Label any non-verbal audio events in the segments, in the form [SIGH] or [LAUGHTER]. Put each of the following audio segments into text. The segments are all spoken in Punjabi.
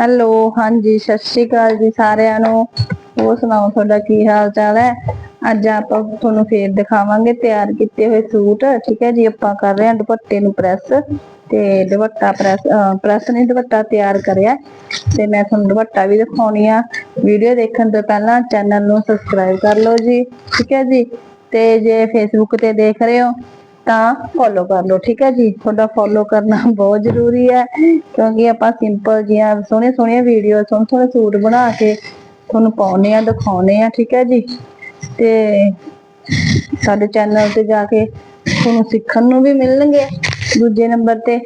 ਹੈਲੋ, ਹਾਂਜੀ, ਸਤਿ ਸ਼੍ਰੀ ਅਕਾਲ ਜੀ ਸਾਰਿਆਂ ਨੂੰ। ਹੋਰ ਸੁਣਾਓ, ਤੁਹਾਡਾ ਕੀ ਹਾਲ ਚਾਲ ਹੈ? ਅੱਜ ਆਪਾਂ ਤੁਹਾਨੂੰ ਫੇਰ ਦਿਖਾਵਾਂਗੇ ਤਿਆਰ ਕੀਤੇ ਹੋਏ ਸੂਟ। ਠੀਕ ਹੈ ਜੀ, ਆਪਾਂ ਕਰ ਰਹੇ ਹਾਂ ਦੁਪੱਟੇ ਨੂੰ ਪ੍ਰੈਸ। ਤੇ ਦੁਪੱਟਾ ਪ੍ਰੈਸ ਪ੍ਰੈਸ ਨਹੀਂ, ਦੁਪੱਟਾ ਤਿਆਰ ਕਰਿਆ। ਤੇ ਮੈਂ ਤੁਹਾਨੂੰ ਦੁਪੱਟਾ ਵੀ ਦਿਖਾਉਣੀ ਆ। ਵੀਡੀਓ ਦੇਖਣ ਤੋਂ ਪਹਿਲਾਂ ਚੈਨਲ ਨੂੰ ਸਬਸਕ੍ਰਾਈਬ ਕਰ ਲਓ ਜੀ। ਠੀਕ ਹੈ ਜੀ, ਤੇ ਜੇ ਫੇਸਬੁੱਕ ਤੇ ਦੇਖ ਰਹੇ ਹੋ ਤਾਂ ਫੋਲੋ ਕਰ ਲਓ, ਠੀਕ ਹੈ ਜੀ? ਤੁਹਾਡਾ ਫੋਲੋ ਕਰਨਾ [LAUGHS] ਬਹੁਤ ਜ਼ਰੂਰੀ ਹੈ, ਕਿਉਂਕਿ ਆਪਾਂ ਸਿੰਪਲ ਜੀਆਂ ਸੋਹਣੇ ਸੋਹਣੀਆਂ ਵੀਡੀਓ ਸੋਹਣੇ ਸੋਹਣੇ ਸੂਟ ਬਣਾ ਕੇ ਤੁਹਾਨੂੰ ਪਾਉਨੇ ਆ ਦਿਖਾਉਨੇ ਆ ਠੀਕ ਹੈ ਜੀ? ਤੇ ਸਾਡੇ ਚੈਨਲ ਤੇ ਜਾ ਕੇ ਤੁਹਾਨੂੰ ਸਿੱਖਣ ਨੂੰ ਵੀ ਮਿਲਣਗੇ, ਦੂਜੇ ਨੰਬਰ ਤੇ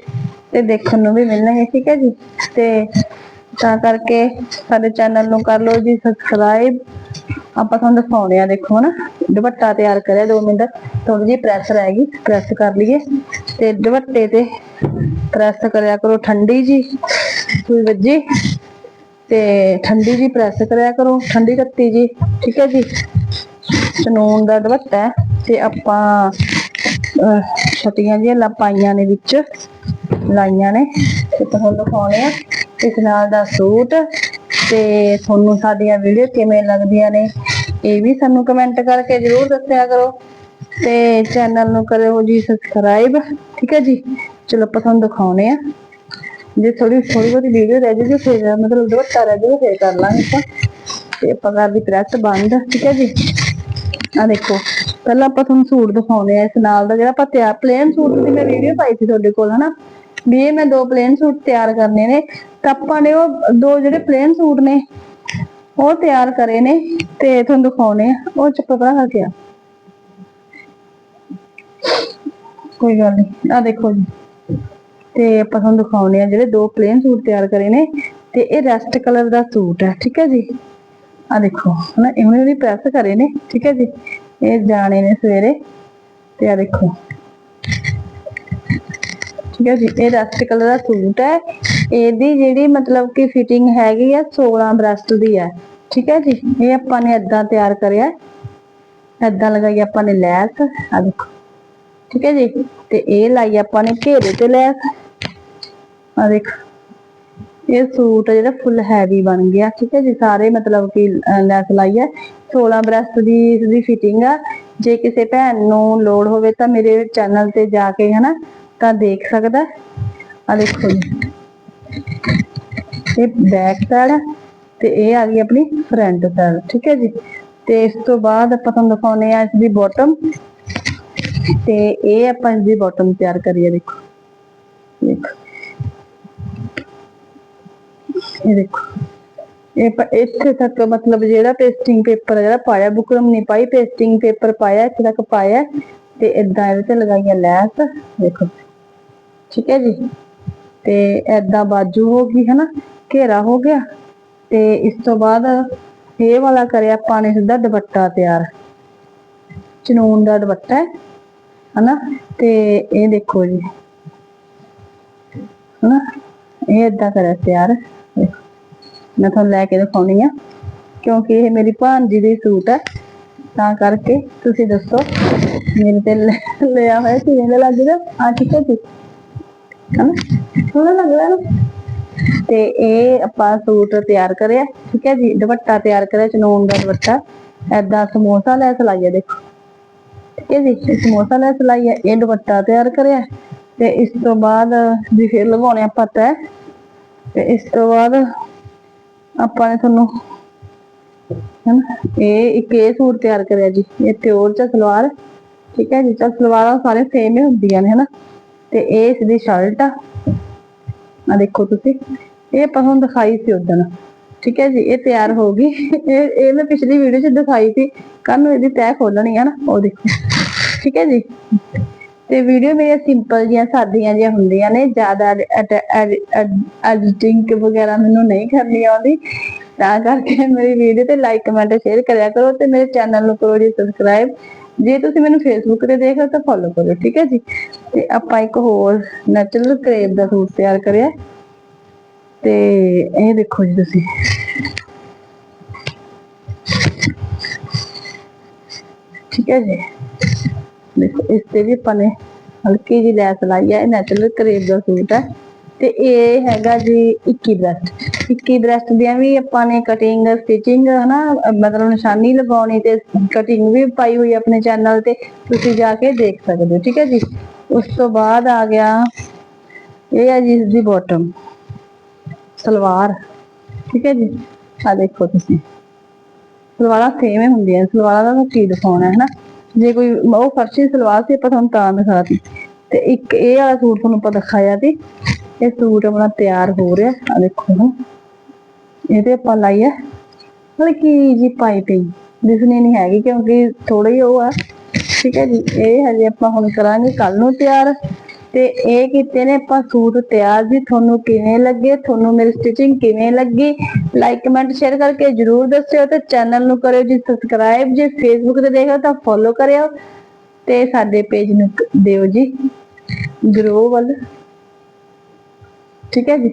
ਤੇ ਦੇਖਣ ਨੂੰ ਵੀ ਮਿਲਣਗੇ, ਠੀਕ ਹੈ ਜੀ? ਤੇ ਤਾਂ ਕਰਕੇ ਸਾਡੇ ਚੈਨਲ ਨੂੰ ਕਰ ਲਓ ਜੀ ਸਬਸਕ੍ਰਾਈਬ ਆਪਾਂ ਤੁਹਾਨੂੰ ਦਿਖਾਉਣੇ ਆ ਦੇਖੋ ਨਾ ਦੁਪੱਟਾ ਤਿਆਰ ਕਰਿਆ 2 ਮਿੰਟ। ਥੋੜੀ ਜਿਹੀ ਪ੍ਰੈਸ ਰਹਿ ਗਈ ਪ੍ਰੈਸ ਕਰ ਲਈਏ। ਤੇ ਦੁਪੱਟੇ ਤੇ ਪ੍ਰੈਸ ਕਰਿਆ ਕਰੋ ਠੰਡੀ ਜੀ ਸੂਈ ਵੱਜੀ। ਤੇ ਠੰਡੀ ਜੀ ਪ੍ਰੈਸ ਕਰਿਆ ਕਰੋ ਠੰਡੀ ਕੱਤੀ ਜੀ ਠੀਕ ਹੈ ਜੀ। ਸਨੂਨ ਦਾ ਦੁਪੱਟਾ ਤੇ ਆਪਾਂ ਅਹ, ਛੋਟੀਆਂ ਜਿਹੀਆਂ ਲਾਪਾਈਆਂ ਨੇ ਵਿੱਚ ਲਾਈਆਂ ਨੇ। ਤੇ ਤੁਹਾਨੂੰ ਦਿਖਾਉਣੇ ਆ। ਇਸ ਨਾਲ ਦਾ ਸੂਟ ਤੇ ਤੁਹਾਨੂੰ ਸਾਡੀਆਂ ਵੀਡੀਓ ਕਿਵੇਂ ਲੱਗਦੀਆਂ ਨੇ, ਇਹ ਵੀ ਸਾਨੂੰ ਕਮੈਂਟ ਕਰਕੇ ਜਰੂਰ ਦੱਸਿਆ ਕਰੋ। ਤੇ ਚੈਨਲ ਨੂੰ ਕਰਿਓ ਜੀ ਸਬਸਕ੍ਰਾਈਬ ਠੀਕ ਹੈ ਜੀ? ਚਲੋ ਆਪਾਂ ਤੁਹਾਨੂੰ ਦਿਖਾਉਣੇ ਆ ਜੇ ਥੋੜੀ ਥੋੜੀ ਬਹੁਤੀ ਵੀਡੀਓ ਰਹਿ ਜੂਗੀ, ਫਿਰ ਮਤਲਬ ਦੁਪੱਟਾ ਰਹਿ ਜੂਗਾ, ਫਿਰ ਕਰ ਲਾਂਗੇ ਆਪਾਂ। ਤੇ ਆਪਾਂ ਕਰਦੀ ਪ੍ਰੈਸ ਬੰਦ, ਠੀਕ ਹੈ ਜੀ? ਆ ਦੇਖੋ, ਪਹਿਲਾਂ ਆਪਾਂ ਤੁਹਾਨੂੰ ਸੂਟ ਦਿਖਾਉਣੇ ਆ ਇਸ ਨਾਲ ਦਾ ਜਿਹੜਾ ਆਪਾਂ ਤਿਆਰ ਪਲੇਨ ਸੂਟ ਦੀ ਮੈਂ ਵੀਡੀਓ ਪਾਈ ਸੀ ਤੁਹਾਡੇ ਕੋਲ, ਹਨਾ? ਵੀ ਇਹ ਮੈਂ ਦੋ ਪਲੇਨ ਸੂਟ ਤਿਆਰ ਕਰਨੇ ਨੇ। ਤਾਂ ਆਪਾਂ ਨੇ ਉਹ ਦੋ ਜਿਹੜੇ ਪਲੇਨ ਸੂਟ ਨੇ, ਉਹ ਤਿਆਰ ਕਰੇ ਨੇ ਤੇ ਤੁਹਾਨੂੰ ਦਿਖਾਉਣੇ ਆ। ਉਹ ਚ ਪਤਾ ਹੈ ਕਿਆ? ਕੋਈ ਗੱਲ ਨਹੀਂ ਆ ਦੇਖੋ ਜੀ। ਤੇ ਆਪਾਂ ਤੁਹਾਨੂੰ ਦਿਖਾਉਣੇ ਆ ਜਿਹੜੇ ਦੋ ਪਲੇਨ ਸੂਟ ਤਿਆਰ ਕਰੇ ਨੇ ਤੇ ਇਹ ਰੈਸਟ ਕਲਰ ਦਾ ਸੂਟ ਹੈ, ਠੀਕ ਹੈ ਜੀ? ਆ ਦੇਖੋ, ਹਨਾ ਇਹਨੇ ਵੀ ਪ੍ਰੈਸ ਕਰੇ ਨੇ, ਠੀਕ ਹੈ ਜੀ? ਇਹ ਜਾਣੇ ਨੇ ਸਵੇਰੇ। ਤੇ ਆ ਦੇਖੋ। ਜੀ ਇਹ ਕਲਰ ਦਾ ਸੂਟ ਹੈ, ਇਹਦੀ ਜਿਹੜੀ ਮਤਲਬ ਕਿ ਫਿਟਿੰਗ ਹੈਗੀ ਆ 16 ਬ੍ਰੈਸਟ ਦੀ ਹੈ ਠੀਕ ਹੈ ਜੀ? ਇਹ ਆਪਾਂ ਨੇ ਏਦਾਂ ਤਿਆਰ ਕਰਿਆ, ਏਦਾਂ ਲਗਾਈ ਆਪਾਂ ਨੇ ਲੈਸ ਆ ਦੇਖੋ, ਠੀਕ ਹੈ ਜੀ? ਤੇ ਇਹ ਲਾਈ ਆਪਾਂ ਨੇ ਘੇਰੇ ਤੇ ਲੈਸ ਆ ਦੇਖ, ਇਹ ਸੂਟ ਜਿਹੜਾ ਫੁੱਲ ਹੈਵੀ ਬਣ ਗਿਆ, ਠੀਕ ਹੈ ਜੀ? ਸਾਰੇ ਮਤਲਬ ਕਿ ਲੈਸ ਲਾਈ ਹੈ 16 ਬ੍ਰੈਸਟ ਦੀ ਇਸ ਦੀ ਫਿਟਿੰਗ ਆ, ਜੇ ਕਿਸੇ ਭੈਣ ਨੂੰ ਲੋੜ ਹੋਵੇ ਤਾਂ ਮੇਰੇ ਚੈਨਲ ਤੇ ਜਾ ਕੇ, ਹਨਾ ਤਾਂ ਦੇਖ ਸਕਦਾ? ਆ ਦੇਖੋ ਜੀ। ਇਹ ਬੈਕ ਸਾਈਡ ਤੇ ਇਹ ਆ ਗਈ ਆਪਣੀ ਫਰੰਟ ਸਾਈਡ ਠੀਕ ਹੈ ਜੀ। ਤੇ ਇਸ ਤੋਂ ਬਾਅਦ ਆਪਾਂ ਤੁਹਾਨੂੰ ਦਿਖਾਉਨੇ ਆ ਇਸ ਦੀ ਬਾਟਮ ਤੇ ਇਹ ਆਪਾਂ ਇਸ ਦੀ ਬਾਟਮ ਤਿਆਰ ਕਰੀਏ, ਦੇਖੋ। ਦੇਖੋ। ਇਹ ਦੇਖੋ। ਇਹ ਇੱਥੇ ਤੱਕ ਮਤਲਬ ਜਿਹੜਾ ਪੇਸਟਿੰਗ ਪੇਪਰ ਜਿਹੜਾ ਪਾਇਆ, ਬੁਕਰਮ ਨਹੀਂ ਪਾਈ ਪੇਸਟਿੰਗ ਪੇਪਰ ਪਾਇਆ, ਇੱਥੇ ਤੱਕ ਪਾਇਆ। ਤੇ ਇਦਾਂ ਇਹਦੇ ਤੇ ਲਗਾਈਆਂ ਲੈਸ, ਦੇਖੋ। ਠੀਕ ਹੈ ਜੀ? ਤੇ ਐਦਾਂ ਬਾਜੂ ਹੋ ਗਈ, ਹਨਾ? ਘੇਰਾ ਹੋ ਗਿਆ ਤੇ ਇਸ ਤੋਂ ਬਾਅਦ ਇਹ ਵਾਲਾ ਕਰਿਆ ਆਪਾਂ ਨੇ ਸਿੱਧਾ ਦੁਪੱਟਾ ਤਿਆਰ। ਚਨੂਨ ਦਾ ਦੁਪੱਟਾ ਹੈ, ਹਨਾ? ਤੇ ਇਹ ਦੇਖੋ ਜੀ, ਹਨਾ? ਇਹ ਏਦਾਂ ਕਰਿਆ ਤਿਆਰ। ਮੈਂ ਤੁਹਾਨੂੰ ਲੈ ਕੇ ਦਿਖਾਉਣੀ ਆ, ਕਿਉਂਕਿ ਇਹ ਮੇਰੀ ਭਾਂਜੀ ਦੀ ਸੂਟ ਹੈ। ਤਾਂ ਕਰਕੇ ਤੁਸੀਂ ਦੱਸੋ, ਮੇਰੇ ਤੇ ਲੈ- ਲਿਆ ਹੋਇਆ ਕਿਵੇਂ ਦਾ ਲੱਗ ਆ ਠੀਕ ਹੈ ਜੀ। ਹਨਾ? ਸੋਹਣਾ ਲੱਗ ਨਾ? ਤੇ ਇਹ ਆਪਾਂ ਸੂਟ ਤਿਆਰ ਕਰਿਆ, ਠੀਕ ਹੈ ਜੀ? ਦੁਪੱਟਾ ਤਿਆਰ ਕਰਿਆ ਚਨੂਨ ਦਾ ਦੁਪੱਟਾ। ਐਦਾਂ ਸਮੋਸਾ ਲੈ ਸਲਾਈਆ ਦੇਖੋ। ਠੀਕ ਹੈ ਜੀ? ਸਮੋਸਾ ਲੈ ਸਲਾਈਆ ਇਹ ਦੁਪੱਟਾ ਤਿਆਰ ਕਰਿਆ। ਤੇ ਇਸ ਤੋਂ ਬਾਅਦ ਜੀ ਫਿਰ ਲਗਾਉਣੇ ਆਪਾਂ ਤੈ ਤੇ ਇਸ ਤੋਂ ਬਾਅਦ ਆਪਾਂ ਨੇ ਤੁਹਾਨੂੰ, ਹਨਾ? ਇਹ ਇੱਕ ਇਹ ਸੂਟ ਤਿਆਰ ਕਰਿਆ ਜੀ। ਇਹ ਪਿਓਰ ਚ ਸਲਵਾਰ, ਠੀਕ ਹੈ ਜੀ? ਤਾਂ ਸਲਵਾਰਾਂ ਸਾਰੇ ਸੇਮ ਹੀ ਹੁੰਦੀਆਂ ਨੇ, ਹਨਾ? ਤੇ ਇਹ ਇਸ ਦੀ ਸ਼ਰਟ ਆ। ਆ ਦੇਖੋ ਤੁਸੀਂ। ਇਹ ਆਪਾਂ ਦਿਖਾਈ ਸੀ ਉਦੋਂ ਠੀਕ ਹੈ ਜੀ, ਇਹ ਤਿਆਰ ਹੋ ਗਈ। ਇਹ ਇਹ ਮੈਂ ਪਿਛਲੀ ਵੀਡੀਓ 'ਚ ਦਿਖਾਈ ਸੀ। ਕੱਲ ਨੂੰ ਇਹਦੀ ਤੈਅ ਖੋਲਣੀ ਹੈ ਨਾ, ਉਹ ਦੇਖੋ। ਠੀਕ ਹੈ ਜੀ। ਤੇ ਵੀਡੀਓ ਮੇਰੀਆਂ ਸਿੰਪਲ ਜੀਆਂ ਸਾਦੀਆਂ ਜੀਆਂ ਹੁੰਦੀਆਂ ਨੇ। ਜ਼ਿਆਦਾ ਐਡੀਟਿੰਗ ਵਗੈਰਾ ਮੈਨੂੰ ਨਹੀਂ ਕਰਨੀ ਆਉਂਦੀ। ਤਾਂ ਕਰਕੇ ਮੇਰੀ ਵੀਡੀਓ ਤੇ ਲਾਈਕ ਕਮੈਂਟ ਸ਼ੇਅਰ ਕਰਿਆ ਕਰੋ ਤੇ ਮੇਰੇ ਚੈਨਲ ਨੂੰ ਕਰੋ ਜੀ ਸਬਸਕ੍ਰਾਈਬ ਜੇ ਤੁਸੀਂ ਮੈਨੂੰ ਫੇਸਬੁੱਕ ਤੇ ਦੇਖ ਰਹੇ ਤਾਂ ਫੋਲੋ ਕਰੋ ਠੀਕ ਹੈ ਜੀ? ਤੇ ਆਪਾਂ ਇੱਕ ਹੋਰ ਨੈਚੁਰਲ ਕਰੇਪ ਦਾ ਸੂਟ ਤਿਆਰ ਕਰਿਆ। ਤੇ ਇਹ ਦੇਖੋ ਜੀ ਤੁਸੀਂ। ਠੀਕ ਹੈ ਜੀ? ਦੇਖੋ, ਇਸ ਤੇ ਵੀ ਆਪਾਂ ਨੇ ਹਲਕੀ ਜੀ ਲੈਸ ਲਾਈ ਹੈ, ਇਹ ਨੈਚੁਰਲ ਕਰੇਪ ਦਾ ਸੂਟ ਹੈ। ਤੇ ਇਹ ਹੈਗਾ ਜੀ 21 ਬ੍ਰੈਸਟ ਇੱਕੀ ਬ੍ਰੈਸਟ ਦੀਆਂ ਵੀ ਆਪਾਂ ਨੇ ਕਟਿੰਗ ਸਟਿਚਿੰਗ ਹਨਾ, ਮਤਲਬ ਨਿਸ਼ਾਨੀ ਲਗਾਉਣੀ ਤੇ ਕਟਿੰਗ ਵੀ ਪਾਈ ਹੋਈ ਆਪਣੇ ਚੈਨਲ ਤੇ, ਤੁਸੀਂ ਜਾ ਕੇ ਦੇਖ ਸਕਦੇ ਹੋ, ਠੀਕ ਹੈ ਜੀ? ਉਸ ਤੋਂ ਬਾਅਦ ਆ ਗਿਆ, ਇਹ ਹੈ ਜੀ ਇਸ ਦੀ ਬਾਟਮ ਸਲਵਾਰ, ਠੀਕ ਹੈ ਜੀ? ਆ ਦੇਖੋ ਤੁਸੀਂ, ਸਲਵਾਰਾਂ ਸੇਮ ਹੀ ਹੁੰਦੀਆਂ, ਸਲਵਾਰਾਂ ਦਾ ਕੀ ਦਿਖਾਉਣਾ ਹੈ ਨਾ ਜੇ ਕੋਈ, ਉਹ ਫਰਸ਼ੀ ਸਲਵਾਰ ਸੀ, ਆਪਾਂ ਤੁਹਾਨੂੰ ਤਾਂ ਦਿਖਾਤੀ ਤੇ ਇੱਕ ਇਹ ਵਾਲਾ ਸੂਟ ਤੁਹਾਨੂੰ ਆਪਾਂ ਦਿਖਾਇਆ ਸੀ, ਇਹ ਸੂਟ ਆਪਣਾ ਤਿਆਰ ਹੋ ਰਿਹਾ ਆ ਦੇਖੋ ਹੁਣ। ਇਹਦੇ ਆਪਾਂ ਲਾਈ ਹਲਕੀ ਜੀ ਪਾਈਪਿੰਗ ਦਿਸਣੀ ਨਹੀਂ ਹੈਗੀ ਕਿਉਂਕਿ ਥੋੜਾ ਉਹ ਆ। ਠੀਕ ਹੈ ਜੀ, ਇਹ ਹਜੇ ਆਪਾਂ ਹੁਣ ਕਰਾਂਗੇ। ਕੱਲ ਨੂੰ ਤਿਆਰ। ਤੇ ਇਹ ਕੀਤੇ ਨੇ ਆਪਾਂ ਸੂਟ ਤਿਆਰ ਜੀ। ਤੁਹਾਨੂੰ ਕਿਵੇਂ ਲੱਗੇ? ਤੁਹਾਨੂੰ ਮੇਰੀ ਸਟਿਚਿੰਗ ਕਿਵੇਂ ਲੱਗੀ? ਲਾਈਕ ਕਮੈਂਟ ਸ਼ੇਅਰ ਕਰਕੇ ਜਰੂਰ ਦੱਸਿਓ ਤੇ ਚੈਨਲ ਨੂੰ ਕਰਿਓ ਜੀ। ਸਬਸਕ੍ਰਾਈਬ ਜੇ ਫੇਸਬੁੱਕ ਤੇ ਦੇਖੋ ਤਾਂ ਫੋਲੋ ਕਰਿਓ। ਤੇ ਸਾਡੇ ਪੇਜ ਨੂੰ ਦਿਓ ਜੀ। ਗਰੋ ਵੱਲ। ਠੀਕ ਹੈ ਜੀ।